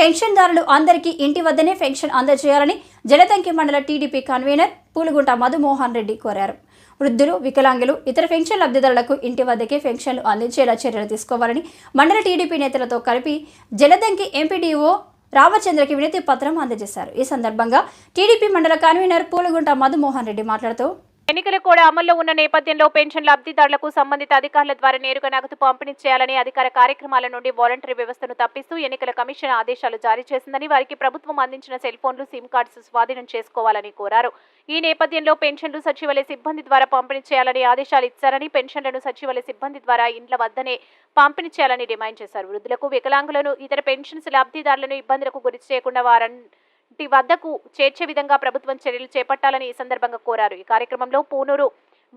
పెన్షన్దారులు అందరికీ ఇంటి వద్దనే పెన్షన్ అందజేయాలని జలదంకి మండల టీడీపీ కన్వీనర్ పూలుగుంట మధుమోహన్ రెడ్డి కోరారు. వృద్ధులు వికలాంగులు ఇతర పెన్షన్ లబ్ధిదారులకు ఇంటి వద్దకే పెన్షన్లు అందించేలా చర్యలు తీసుకోవాలని మండల టీడీపీ నేతలతో కలిపి జలదంకి ఎంపీడీఓ రామచంద్రకి వినతి పత్రం అందజేశారు. ఈ సందర్భంగా టీడీపీ మండల కన్వీనర్ పూలుగుంట మధుమోహన్ రెడ్డి మాట్లాడుతూ ఎన్నికలు కూడా అమల్లో ఉన్న నేపథ్యంలో పెన్షన్ లబ్ధిదారులకు సంబంధిత అధికారుల ద్వారా నేరుగా నగదు పంపిణీ చేయాలని అధికార కార్యక్రమాల నుండి వాలంటరీ వ్యవస్థను తప్పిస్తూ ఎన్నికల కమిషన్ ఆదేశాలు జారీ చేసిందని వారికి ప్రభుత్వం అందించిన సెల్ ఫోన్లు సిమ్ కార్డ్స్ స్వాధీనం చేసుకోవాలని కోరారు. ఈ నేపథ్యంలో పెన్షన్లు సచివాలయ సిబ్బంది ద్వారా పంపిణీ చేయాలని ఆదేశాలు ఇచ్చారని పెన్షన్లను సచివాలయ సిబ్బంది ద్వారా ఇండ్ల వద్దనే పంపిణీ చేయాలని డిమాండ్ చేశారు. వృద్ధులకు వికలాంగులను ఇతర పెన్షన్స్ లబ్ధిదారులను ఇబ్బందులకు గురి చేయకుండా వారన్ వద్దకు చేర్చే విధంగా ప్రభుత్వం చర్యలు చేపట్టాలని ఈ సందర్భంగా కోరారు. ఈ కార్యక్రమంలో పూనూరు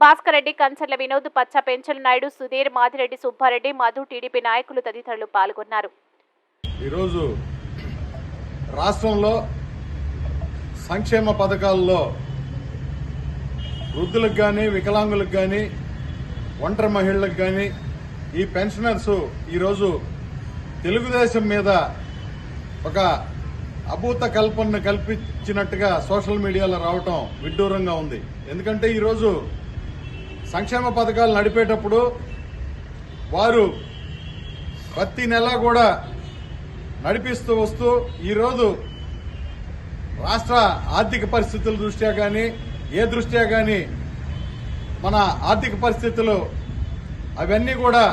భాస్కర్ రెడ్డి కంచర్ల వినోద్ పచ్చ పెంచల నాయుడు సుధీర్ మాదిరెడ్డి సుబ్బారెడ్డి మధు టీడీపీ నాయకులు తదితరులు పాల్గొన్నారు. ఈరోజు రాష్ట్రంలో సంక్షేమ పథకాల్లో వృద్ధులకు కానీ వికలాంగులకు కానీ ఒంటరి మహిళలకు కానీ ఈ పెన్షనర్స్ ఈరోజు తెలుగుదేశం మీద ఒక అభూత కల్పనను కల్పించినట్టుగా సోషల్ మీడియాలో రావటం విడ్డూరంగా ఉంది. ఎందుకంటే ఈరోజు సంక్షేమ పథకాలు నడిపేటప్పుడు వారు ప్రతి నెల కూడా నడిపిస్తూ వస్తూ ఈరోజు రాష్ట్ర ఆర్థిక పరిస్థితుల దృష్ట్యా కానీ ఏ దృష్ట్యా కానీ మన ఆర్థిక పరిస్థితులు అవన్నీ కూడా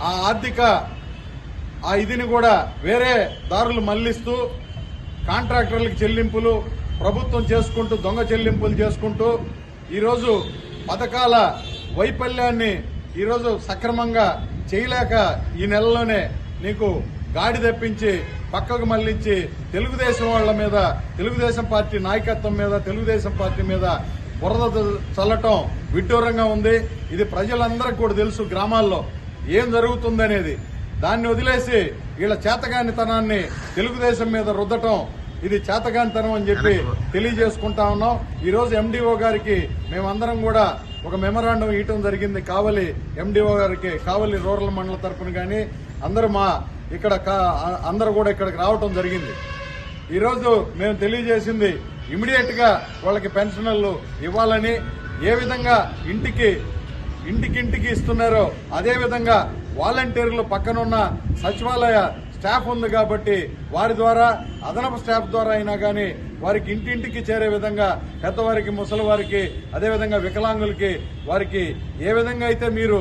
ఆ ఆర్థిక ఆ ఇదిని కూడా వేరే దారులు మళ్ళిస్తూ కాంట్రాక్టర్లకు చెల్లింపులు ప్రభుత్వం చేసుకుంటూ దొంగ చెల్లింపులు చేసుకుంటూ ఈరోజు పథకాల వైఫల్యాన్ని ఈరోజు సక్రమంగా చేయలేక ఈ నెలలోనే నీకు గాడి తెప్పించి పక్కకు మళ్ళించి తెలుగుదేశం వాళ్ళ మీద తెలుగుదేశం పార్టీ నాయకత్వం మీద తెలుగుదేశం పార్టీ మీద బురద చల్లటం విడ్డూరంగా ఉంది. ఇది ప్రజలందరికీ కూడా తెలుసు గ్రామాల్లో ఏం జరుగుతుందనేది. దాన్ని వదిలేసి వీళ్ళ చేతగానితనాన్ని తెలుగుదేశం మీద రుద్దటం ఇది చేతగానితనం అని చెప్పి తెలియజేసుకుంటా ఉన్నాం. ఈ రోజు ఎండిఓ గారికి మేమందరం కూడా ఒక మెమరాండం ఇవ్వటం జరిగింది. కావలి ఎండిఓ గారికి కావలి రూరల్ మండల తరపున కానీ అందరూ మా ఇక్కడ అందరూ కూడా ఇక్కడికి రావటం జరిగింది. ఈరోజు మేము తెలియజేసింది ఇమీడియట్గా వాళ్ళకి పెన్షన్లు ఇవ్వాలని ఏ విధంగా ఇంటికి ఇంటికింటికి ఇస్తున్నారో అదే విధంగా వాలంటీర్లు పక్కనున్న సచివాలయ స్టాఫ్ ఉంది కాబట్టి వారి ద్వారా అదనపు స్టాఫ్ ద్వారా అయినా కానీ వారికి ఇంటింటికి చేరే విధంగా పెద్దవారికి ముసలి వారికి అదేవిధంగా వికలాంగులకి వారికి ఏ విధంగా అయితే మీరు